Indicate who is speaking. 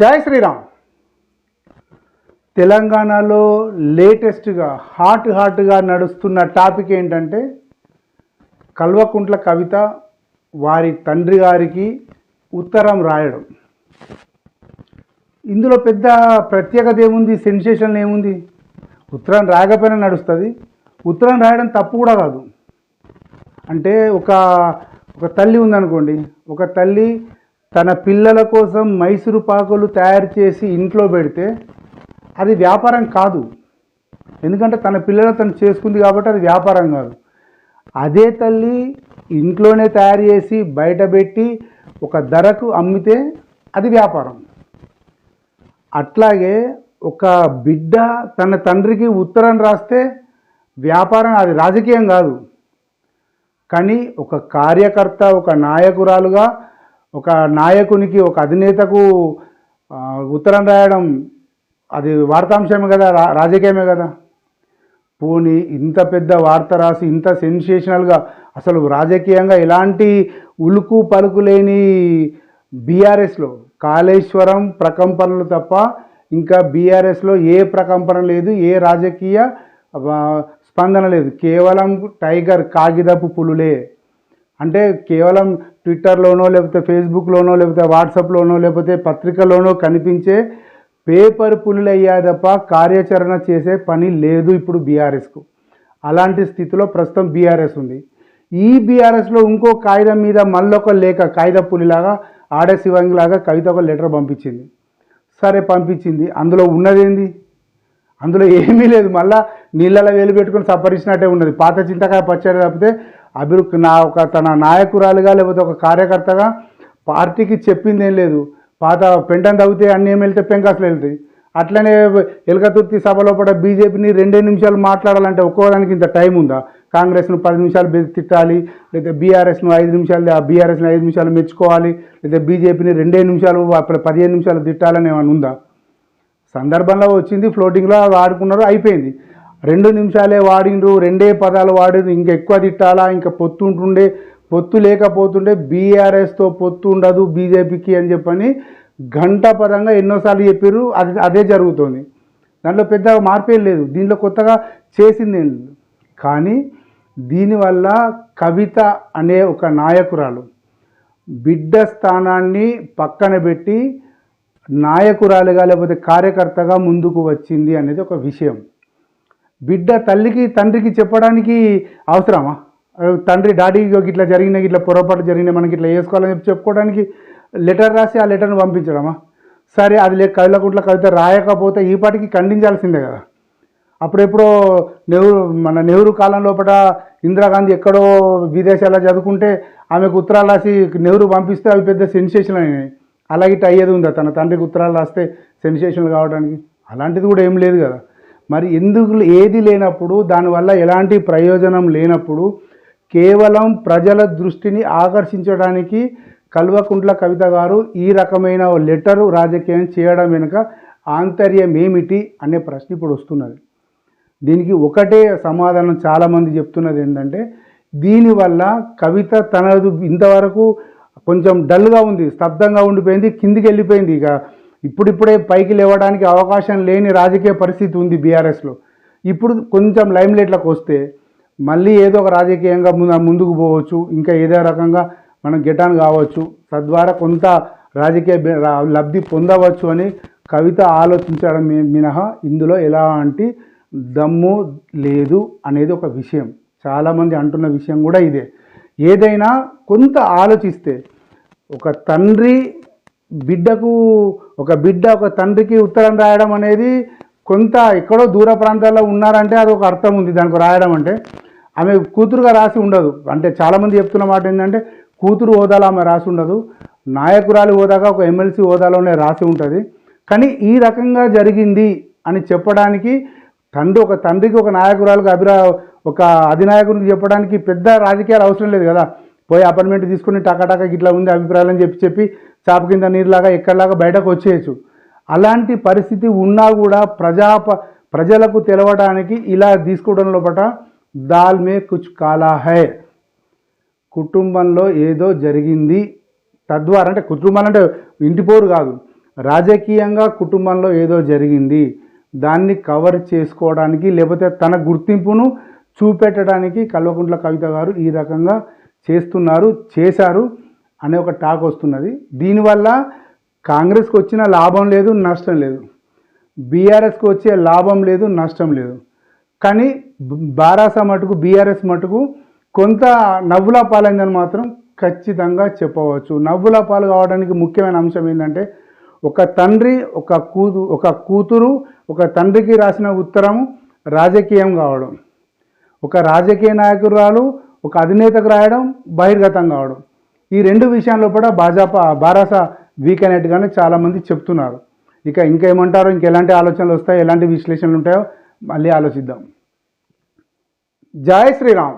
Speaker 1: జై శ్రీరామ్. తెలంగాణలో లేటెస్ట్గా హాట్ హాట్గా నడుస్తున్న టాపిక్ ఏంటంటే కల్వకుంట్ల కవిత వారి తండ్రి గారికి ఉత్తరం రాయడం. ఇందులో పెద్ద ప్రత్యేకత ఏముంది? సెన్సేషన్ ఏముంది? ఉత్తరం రాయకపోయినా నడుస్తుంది. ఉత్తరం రాయడం తప్పు కూడా కాదు. అంటే ఒక ఒక తల్లి ఉందనుకోండి ఒక తల్లి తన పిల్లల కోసం మైసూరు పాకులు తయారు చేసి ఇంట్లో పెడితే అది వ్యాపారం కాదు. ఎందుకంటే తన పిల్లలు తను చేసుకుంది కాబట్టి అది వ్యాపారం కాదు. అదే తల్లి ఇంట్లోనే తయారు చేసి బయట పెట్టి ఒక ధరకు అమ్మితే అది వ్యాపారం. అట్లాగే ఒక బిడ్డ తన తండ్రికి ఉత్తరం రాస్తే వ్యాపారం అది రాజకీయం కాదు. కానీ ఒక కార్యకర్త ఒక నాయకురాలుగా ఒక నాయకునికి ఒక అధినేతకు ఉత్తరం రాయడం అది వార్తాంశమే కదా రా రాజకీయమే కదా. పోనీ ఇంత పెద్ద వార్త రాసి ఇంత సెన్సేషనల్గా అసలు రాజకీయంగా ఎలాంటి ఉలుకు పలుకు లేని బీఆర్ఎస్లో కాళేశ్వరం ప్రకంపనలు తప్ప ఇంకా బీఆర్ఎస్లో ఏ ప్రకంపన లేదు ఏ రాజకీయ స్పందన లేదు. కేవలం టైగర్ కాగితపు పులులే. అంటే కేవలం ట్విట్టర్లోనో లేకపోతే ఫేస్బుక్లోనో లేకపోతే వాట్సాప్లోనో లేకపోతే పత్రికలోనో కనిపించే పేపర్ పులులయ్యా తప్ప కార్యాచరణ చేసే పని లేదు ఇప్పుడు బీఆర్ఎస్కు. అలాంటి స్థితిలో ప్రస్తుతం బీఆర్ఎస్ ఉంది. ఈ బీఆర్ఎస్లో ఇంకో కాగితం మీద మళ్ళొక లేఖ కాగిత పులిలాగా ఆడే శివంగిలాగా కవిత ఒక లెటర్ పంపించింది. సరే పంపించింది. అందులో ఉన్నదేంది? అందులో ఏమీ లేదు. మళ్ళా నీళ్ళలో వేలు పెట్టుకొని సపరించినట్టే ఉన్నది. పాత చింతకాయ పచ్చడి తప్పితే అభివృద్ధి నా ఒక తన నాయకురాలుగా లేకపోతే ఒక కార్యకర్తగా పార్టీకి చెప్పింది ఏం లేదు. పాత పెంటను తవ్వితే అన్ని ఏం వెళ్తే పెంకాసులు వెళ్తాయి. అట్లనే ఎలకతుర్తి సభలో లోపల బీజేపీని రెండే నిమిషాలు మాట్లాడాలంటే ఒక్కోదానికి ఇంత టైం ఉందా? కాంగ్రెస్ను పది నిమిషాలు తిట్టాలి లేదా బీఆర్ఎస్ను ఐదు నిమిషాలు ఆ బీఆర్ఎస్ను ఐదు నిమిషాలు మెచ్చుకోవాలి లేదా బీజేపీని రెండే నిమిషాలు అప్పుడు పదిహేను నిమిషాలు తిట్టాలని ఏమైనా ఉందా? సందర్భంలో వచ్చింది ఫ్లోటింగ్లో వాడుకున్నారు అయిపోయింది. రెండు నిమిషాలే వాడిండ్రు రెండే పదాలు వాడిండ్రు ఇంకెక్కువ తిట్టాలా ఇంకా పొత్తు ఉంటుండే పొత్తు లేకపోతుండే బీఆర్ఎస్తో పొత్తు ఉండదు బీజేపీకి అని చెప్పని గంట పరంగా ఎన్నోసార్లు చెప్పారు అది అదే జరుగుతుంది. దాంట్లో పెద్ద మార్పేం లేదు. దీంట్లో కొత్తగా చేసింది కానీ దీనివల్ల కవిత అనే ఒక నాయకురాలు బిడ్డ స్థానాన్ని పక్కన పెట్టి నాయకురాలుగా లేకపోతే కార్యకర్తగా ముందుకు వచ్చింది అనేది ఒక విషయం. బిడ్డ తల్లికి తండ్రికి చెప్పడానికి అవసరమా? తండ్రి డాడీ ఇట్లా జరిగిన ఇట్లా పొరపాటు జరిగిన మనకి ఇట్లా వేసుకోవాలని చెప్పి చెప్పుకోవడానికి లెటర్ రాసి ఆ లెటర్ను పంపించడమా? సరే అది లే కవిలకుంట్ల కవిత రాయకపోతే ఈ పాటికి ఖండించాల్సిందే కదా. అప్పుడెప్పుడో నెహ్రూ మన నెహ్రూ కాలం లోపల ఇందిరాగాంధీ ఎక్కడో విదేశాల్లో చదువుకుంటే ఆమెకు ఉత్తరాలు రాసి నెహ్రూ పంపిస్తే అవి పెద్ద సెన్సేషన్ అయినాయి. అలాగే ఇట్లా అయ్యేది ఉందా? తన తండ్రికి ఉత్తరాలు రాస్తే సెన్సేషన్ కావడానికి? అలాంటిది కూడా ఏం లేదు కదా. మరి ఎందుకు ఏది లేనప్పుడు దానివల్ల ఎలాంటి ప్రయోజనం లేనప్పుడు కేవలం ప్రజల దృష్టిని ఆకర్షించడానికి కల్వకుంట్ల కవిత గారు ఈ రకమైన లెటరు రాజకీయం చేయడం వెనుక ఆంతర్యం ఏమిటి అనే ప్రశ్న ఇప్పుడు వస్తున్నది. దీనికి ఒకటే సమాధానం చాలామంది చెప్తున్నది ఏంటంటే దీనివల్ల కవిత తనదు ఇంతవరకు కొంచెం డల్గా ఉంది స్తబ్దంగా ఉండిపోయింది కిందికి వెళ్ళిపోయింది ఇక. ఇప్పుడిప్పుడే పైకి లేవడానికి అవకాశం లేని రాజకీయ పరిస్థితి ఉంది బీఆర్ఎస్లో. ఇప్పుడు కొంచెం లైమ్లైట్లకు వస్తే మళ్ళీ ఏదో ఒక రాజకీయంగా ముందుకు పోవచ్చు ఇంకా ఏదో రకంగా మనం గెటాన్ కావచ్చు తద్వారా కొంత రాజకీయ లబ్ధి పొందవచ్చు అని కవిత ఆలోచించడం మినహా ఇందులో ఎలాంటి దమ్ము లేదు అనేది ఒక విషయం. చాలామంది అంటున్న విషయం కూడా ఇదే. ఏదైనా కొంత ఆలోచిస్తే ఒక తండ్రి బిడ్డకు ఒక బిడ్డ ఒక తండ్రికి ఉత్తరం రాయడం అనేది కొంత ఎక్కడో దూర ప్రాంతాల్లో ఉన్నారంటే అది ఒక అర్థం ఉంది దానికి రాయడం అంటే. ఆమె కూతురుగా రాసి ఉండదు. అంటే చాలామంది చెప్తున్న మాట ఏంటంటే కూతురు హోదాలో ఆమె రాసి ఉండదు. నాయకురాలి హోదాగా ఒక ఎమ్మెల్సీ హోదాలోనే రాసి ఉంటుంది. కానీ ఈ రకంగా జరిగింది అని చెప్పడానికి తండ్రి ఒక తండ్రికి ఒక నాయకురాలకు అభిరా ఒక అధినాయకునికి చెప్పడానికి పెద్ద రాజకీయాలు అవసరం లేదు కదా. పోయి అపార్ట్మెంట్ తీసుకుని టకాటక ఇట్లా ఉంది అభిప్రాయాలని చెప్పి చెప్పి చాప కింద నీరులాగా ఎక్కడలాగా బయటకు వచ్చేయచ్చు. అలాంటి పరిస్థితి ఉన్నా కూడా ప్రజా ప్రజలకు తెలవడానికి ఇలా తీసుకోవడం లోపల దాల్ మే కుచ్ కాలా హై. కుటుంబంలో ఏదో జరిగింది. తద్వారా అంటే కుటుంబాలు అంటే ఇంటి పోరు కాదు. రాజకీయంగా కుటుంబంలో ఏదో జరిగింది. దాన్ని కవర్ చేసుకోవడానికి లేకపోతే తన గుర్తింపును చూపెట్టడానికి కల్వకుంట్ల కవిత గారు ఈ రకంగా చేస్తున్నారు చేశారు అనే ఒక టాక్ వస్తున్నది. దీనివల్ల కాంగ్రెస్కి వచ్చిన లాభం లేదు నష్టం లేదు. బీఆర్ఎస్కి వచ్చే లాభం లేదు నష్టం లేదు. కానీ బారాస మటుకు బీఆర్ఎస్ మటుకు కొంత నవ్వుల పాలైందని మాత్రం ఖచ్చితంగా చెప్పవచ్చు. నవ్వుల పాలు కావడానికి ముఖ్యమైన అంశం ఏంటంటే ఒక తండ్రి ఒక కూతు ఒక కూతురు ఒక తండ్రికి రాసిన ఉత్తరం రాజకీయం కావడం. ఒక రాజకీయ నాయకురాలు ఒక అధినేతకు రాయడం బహిర్గతం కావడం. ఈ రెండు విషయాల్లో కూడా భాజపా బారాస వీక్ అయినట్టుగానే చాలామంది చెప్తున్నారు. ఇక ఇంకా ఇంకెలాంటి ఎలాంటి ఆలోచనలు వస్తాయో ఎలాంటి విశ్లేషణలు ఉంటాయో మళ్ళీ ఆలోచిద్దాం. జై శ్రీరామ్.